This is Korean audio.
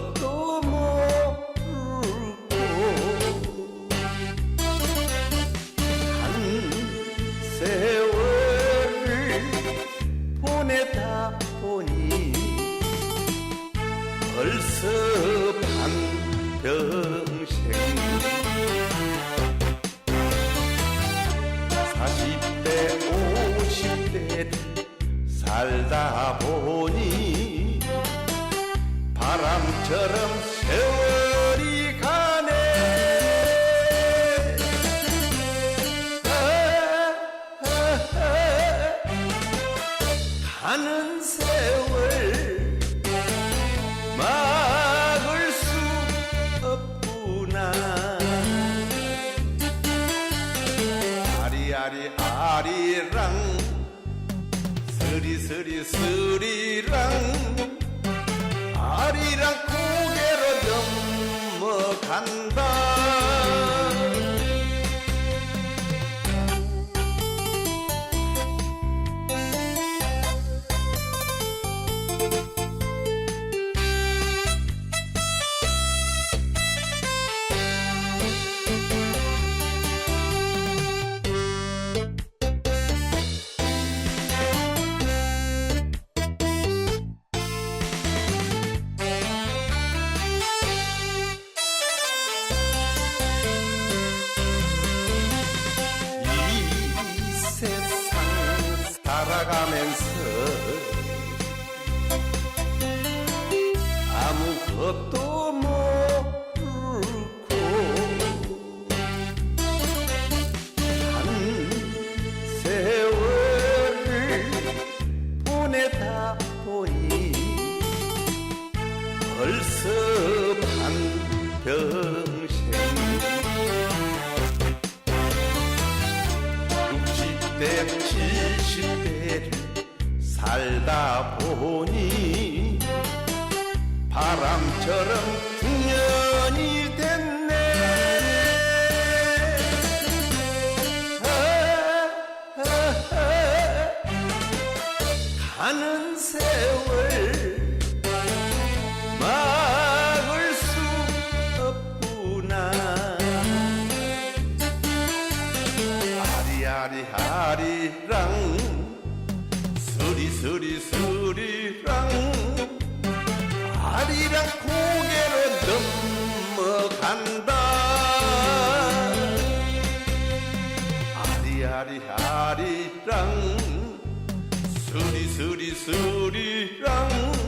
것도 모르고 한 세월을 보내다 보니 벌써 반평생 40대 50대를 살다 보니 바람처럼 세월이 가네. 가는 세월 막을 수 없구나 아리아리 아리랑 스리스리 스리랑 고개로 넘어간다 것도 모르고 한 세월을 보내다 보니 벌써 반평생 60대 70대를 살다 보니 바람처럼 풍년이 됐네. 가는 세월 막을 수 없구나 아리아리 아리랑 스리스리 스리랑 아리랑 아리아리 아리랑 스리스리 스리랑